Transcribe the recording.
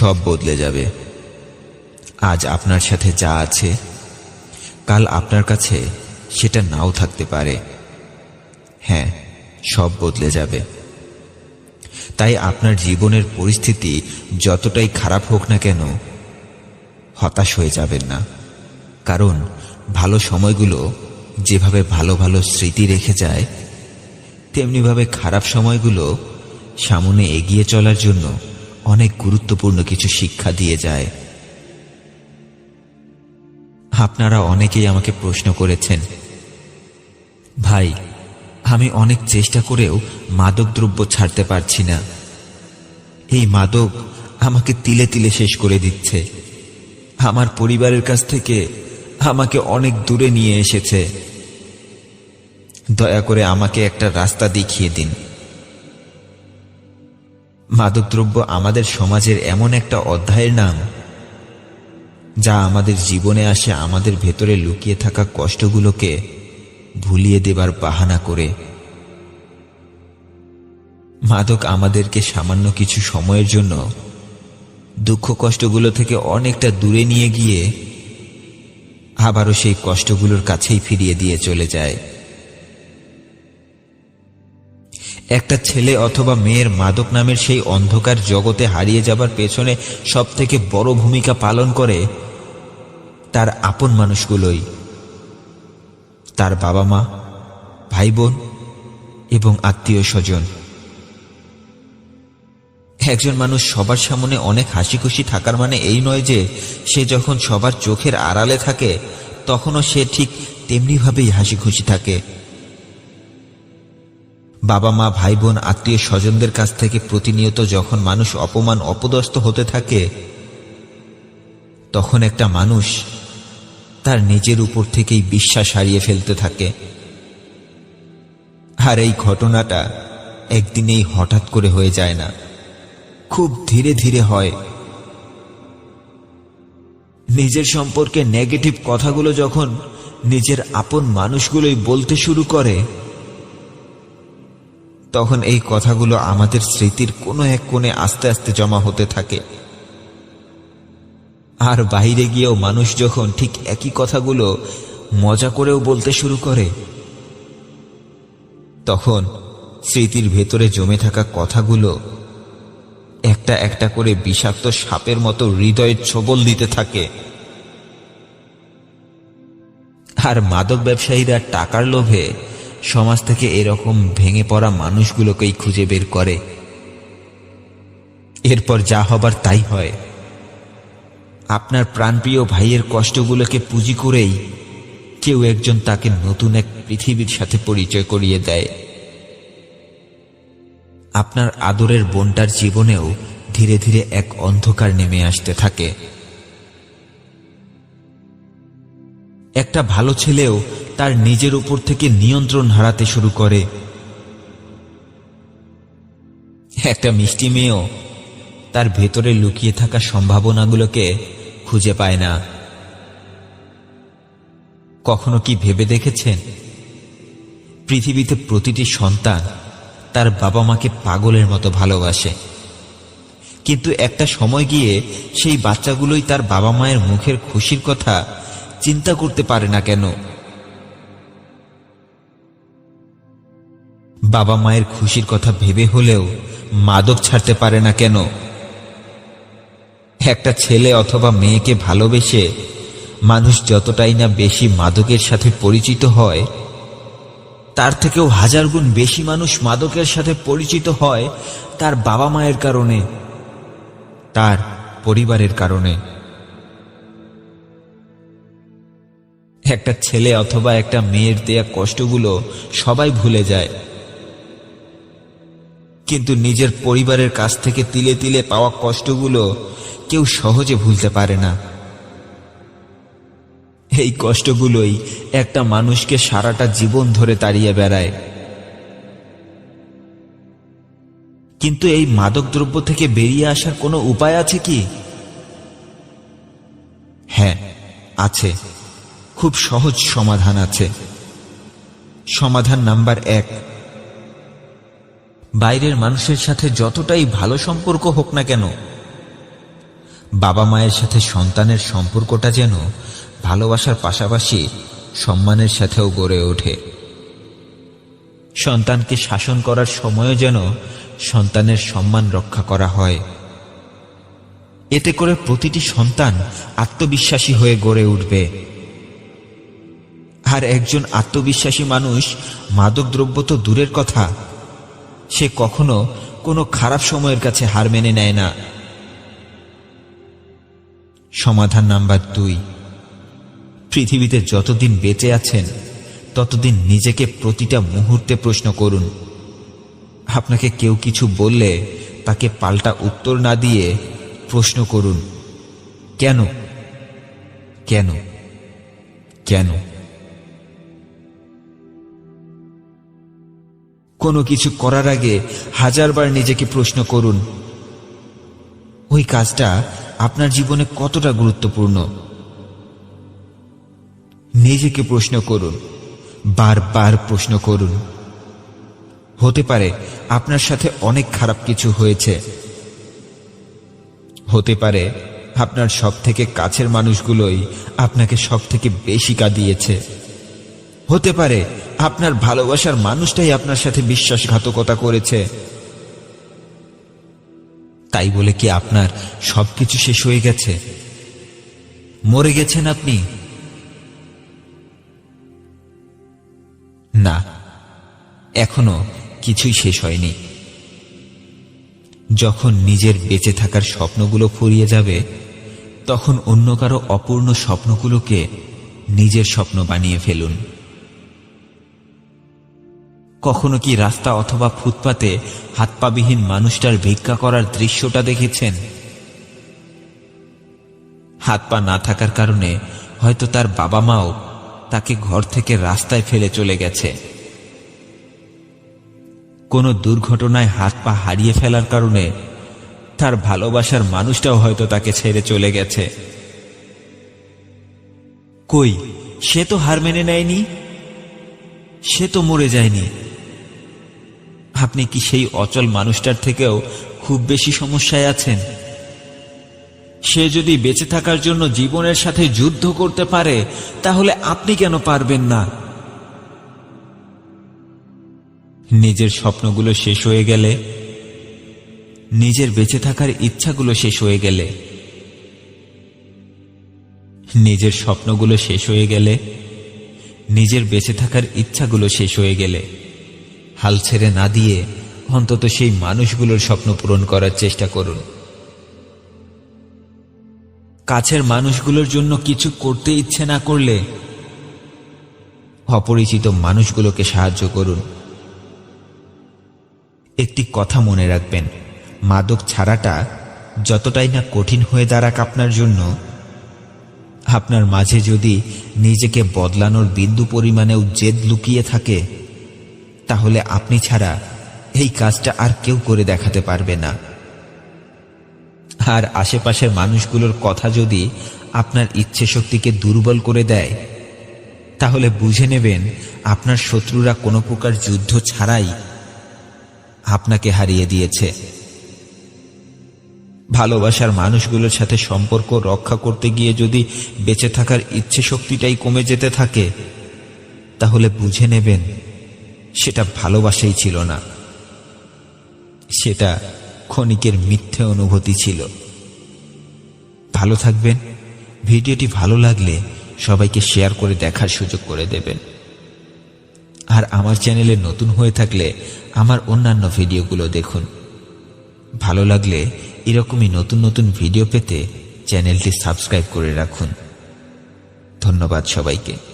সব বদলে যাবে। আজ আপনার সাথে যা আছে, কাল আপনার কাছে সেটা নাও থাকতে পারে। হ্যাঁ সব বদলে যাবে। তাই আপনার জীবনের পরিস্থিতি যতটাই খারাপ হোক না কেন, হতাশ হয়ে যাবেন না। কারণ ভালো সময়গুলো যেভাবে ভালো ভালো স্মৃতি রেখে যায়, তেমনিভাবে খারাপ সময়গুলো সামনে এগিয়ে চলার জন্য অনেক গুরুত্বপূর্ণ কিছু শিক্ষা দিয়ে যায়। আপনারা অনেকেই আমাকে প্রশ্ন করেছেন, ভাই, আমি অনেক চেষ্টা করেও মাদকদ্রব্য ছাড়তে পারছি না। এই মাদক আমাকে তিলে তিলে শেষ করে দিচ্ছে। আমার পরিবারের কাছ থেকে আমাকে অনেক দূরে নিয়ে এসেছে। দয়া করে আমাকে একটা রাস্তা দেখিয়ে দিন। মাদকদ্রব্য আমাদের সমাজের এমন একটা অধ্যায়ের নাম, যা আমাদের জীবনে আসে আমাদের ভেতরে লুকিয়ে থাকা কষ্টগুলোকে ভুলিয়ে দেবার বাহানা করে। মাদক আমাদেরকে সামান্য কিছু সময়ের জন্য দুঃখ কষ্টগুলো থেকে অনেকটা দূরে নিয়ে গিয়ে আবারও সেই কষ্টগুলোর কাছেই ফিরিয়ে দিয়ে চলে যায়। একটা ছেলে অথবা মেয়ের মাদক নামের সেই অন্ধকার জগতে হারিয়ে যাবার পেছনে সব থেকে বড় ভূমিকা পালন করে তার আপন মানুষগুলোই। তার বাবা মা ভাই বোন এবং আত্মীয় স্বজন। একজন মানুষ সবার সামনে অনেক হাসি খুশি থাকার মানে এই নয় যে সে যখন সবার চোখের আড়ালে থাকে, তখনও সে ঠিক তেমনিভাবেই হাসি খুশি থাকে। বাবা মা ভাই বোন আত্মীয় স্বজনদের কাছ থেকে প্রতিনিয়ত যখন মানুষ অপমান, অপদস্থ হতে থাকে, তখন একটা মানুষ তার নিজের উপর থেকেই বিশ্বাস হারিয়ে ফেলতে থাকে। আর এই ঘটনাটা একদিনেই হঠাৎ করে হয়ে যায় না। খুব ধীরে ধীরে হয়। নিজের সম্পর্কে নেগেটিভ কথাগুলো যখন নিজের আপন মানুষগুলোই বলতে শুরু করে তখন এই কথাগুলো আমাদের স্মৃতির কোনো এক কোণে আস্তে আস্তে জমা হতে থাকে। আর বাইরে গিয়েও মানুষ যখন ঠিক একই কথাগুলো মজা করেও বলতে শুরু করে, তখন স্মৃতির ভেতরে জমে থাকা কথাগুলো একটা একটা করে বিষাক্ত সাপের মতো হৃদয়ের ছবল দিতে থাকে। আর মাদক ব্যবসায়ীরা টাকার লোভে সমাজ থেকে এরকম ভেঙে পড়া মানুষগুলোকেই খুঁজে বের করে। এরপর যা হবার তাই হয়। আপনার প্রাণপ্রিয় ভাইয়ের কষ্টগুলোকে পুঁজি করেই কেউ একজন তাকে নতুন এক পৃথিবীর সাথে পরিচয় করিয়ে দেয়। আপনার আদরের বোনটার জীবনেও ধীরে ধীরে এক অন্ধকার নেমে আসতে থাকে। একটা ভালো ছেলেও তার নিজের উপর থেকে নিয়ন্ত্রণ হারাতে শুরু করে। একটা মিষ্টি মেয়েও তার ভেতরে লুকিয়ে থাকা সম্ভাবনাগুলোকে খুঁজে পায় না। কখনো কি ভেবে দেখেছেন? পৃথিবীতে প্রতিটি সন্তান তার বাবা মাকে পাগলের মতো ভালোবাসে। কিন্তু একটা সময় গিয়ে সেই বাচ্চাগুলোই তার বাবা মায়ের মুখের খুশির কথা চিন্তা করতে পারে না কেন? বাবা মায়ের খুশির কথা ভেবে হলেও মাদক ছাড়তে পারে না কেন? একটা ছেলে অথবা মেয়েকে ভালোবেসে মানুষ যতটাই না বেশি মাদকের সাথে পরিচিত হয়, তার থেকেও হাজার গুণ বেশি মানুষ মাদকের সাথে পরিচিত হয় তার বাবা মায়ের কারণে, তার পরিবারের কারণে। একটা ছেলে অথবা একটা মেয়ের দেয়া কষ্টগুলো সবাই ভুলে যায়। কিন্তু নিজের পরিবারের কাছ থেকে তিলে তিলে পাওয়া কষ্টগুলো কেউ সহজে ভুলতে পারে না। এই কষ্টগুলোই একটা মানুষকে সারাটা জীবন ধরে তাড়িয়ে বেড়ায়। কিন্তু এই মাদকদ্রব্য থেকে বেরিয়ে আসার কোনো উপায় আছে কি? হ্যাঁ আছে। খুব সহজ সমাধান আছে। সমাধান নাম্বার এক। বাইরের মানুষের সাথে যতটাই ভালো সম্পর্ক হোক না কেন বাবা মায়ের সাথে সন্তানের সম্পর্কটা যেন ভালোবাসার পাশাপাশি সম্মানের সাথেও গড়ে ওঠে। সন্তানকে শাসন করার সময়ও যেন সন্তানের সম্মান রক্ষা করা হয়। এতে করে প্রতিটি সন্তান আত্মবিশ্বাসী হয়ে গড়ে উঠবে। আর একজন আত্মবিশ্বাসী মানুষ মাদকদ্রব্য তো দূরের কথা। সে কখনো কোনো খারাপ সময়ের কাছে হার মেনে নেয় না। সমাধান নাম্বার দুই। পৃথিবীতে যতদিন বেঁচে আছেন, ততদিন নিজেকে প্রতিটা মুহূর্তে প্রশ্ন করুন, আপনাকে কেউ কিছু বললে তাকে পাল্টা উত্তর না দিয়ে প্রশ্ন করুন, কেন? কেন? কেন? কোনো কিছু করার আগে হাজারবার নিজেকে প্রশ্ন করুন, ওই কাজটা আপনার জীবনে কতটা গুরুত্বপূর্ণ? নিজেকে প্রশ্ন করুন, বারবার প্রশ্ন করুন। হতে পারে আপনার সাথে অনেক খারাপ কিছু হয়েছে। হতে পারে আপনার সব থেকে কাছের মানুষগুলোই আপনাকে সব থেকে বেশি কাঁদিয়েছে। হতে পারে, আপনার ভালোবাসার মানুষটাই আপনার সাথে বিশ্বাসঘাতকতা করেছে। তাই বলে কি আপনার সবকিছু শেষ হয়ে গেছে? মরে গেছেন আপনি? না, এখনও কিছুই শেষ হয়নি। যখন নিজের বেঁচে থাকার স্বপ্নগুলো ফুরিয়ে যাবে, তখন অন্য কারও অপূর্ণ স্বপ্নগুলোকে নিজের স্বপ্ন বানিয়ে ফেলুন। কখনো কি রাস্তা অথবা ফুটপাতে হাত পাবিহীন মানুষটার ভিক্ষা করার দৃশ্যটা দেখেছেন? হাত পা না থাকার কারণে হয়তো তার বাবা মাও তাকে ঘর থেকে রাস্তায় ফেলে চলে গেছে। কোনো দুর্ঘটনায় হাত পা হারিয়ে ফেলার কারণে তার ভালোবাসার মানুষটাও হয়তো তাকে ছেড়ে চলে গেছে। কই, সে তো হার মেনে নেয়নি? সে তো মরে যায়নি। আপনি কি সেই অচল মানুষটার থেকেও খুব বেশি সমস্যায় আছেন? সে যদি বেঁচে থাকার জন্য জীবনের সাথে যুদ্ধ করতে পারে, তাহলে আপনি কেন পারবেন না? নিজের স্বপ্নগুলো শেষ হয়ে গেলে, নিজের বেঁচে থাকার ইচ্ছাগুলো শেষ হয়ে গেলে, নিজের স্বপ্নগুলো শেষ হয়ে গেলে, নিজের বেঁচে থাকার ইচ্ছাগুলো শেষ হয়ে গেলে হাল ছেড়ে না দিয়ে অন্তত সেই মানুষগুলোর স্বপ্ন পূরণ করার চেষ্টা করুন। কাছের মানুষগুলোর জন্য কিছু করতে ইচ্ছে না করলে অপরিচিত মানুষগুলোকে সাহায্য করুন। একটি কথা মনে রাখবেন, মাদক ছাড়াটা যতটাই না কঠিন হয়ে দাঁড়াক আপনার জন্য, আপনার মাঝে যদি নিজেকে বদলানোর বিন্দু পরিমাণেও জেদ লুকিয়ে থাকে তাহলে আপনি ছাড়া এই কাজটা আর কেউ করে দেখাতে পারবে না। আর আশেপাশের মানুষগুলোর কথা যদি আপনার ইচ্ছে শক্তিকে দুর্বল করে দেয়, তাহলে বুঝে নেবেন আপনার শত্রুরা কোনো প্রকার যুদ্ধ ছাড়াই আপনাকে হারিয়ে দিয়েছে। ভালোবাসার মানুষগুলোর সাথে সম্পর্ক রক্ষা করতে গিয়ে যদি বেঁচে থাকার ইচ্ছে শক্তিটাই কমে যেতে থাকে, তাহলে বুঝে নেবেন সেটা ভালোবাসাই ছিল না। সেটা ক্ষণিকের মিথ্যে অনুভূতি ছিল। ভালো থাকবেন। ভিডিওটি ভালো লাগলে সবাইকে শেয়ার করে দেখার সুযোগ করে দেবেন। আর আমার চ্যানেলে নতুন হয়ে থাকলে আমার অন্যান্য ভিডিওগুলো দেখুন। ভালো লাগলে এরকমই নতুন নতুন ভিডিও পেতে চ্যানেলটি সাবস্ক্রাইব করে রাখুন। ধন্যবাদ সবাইকে।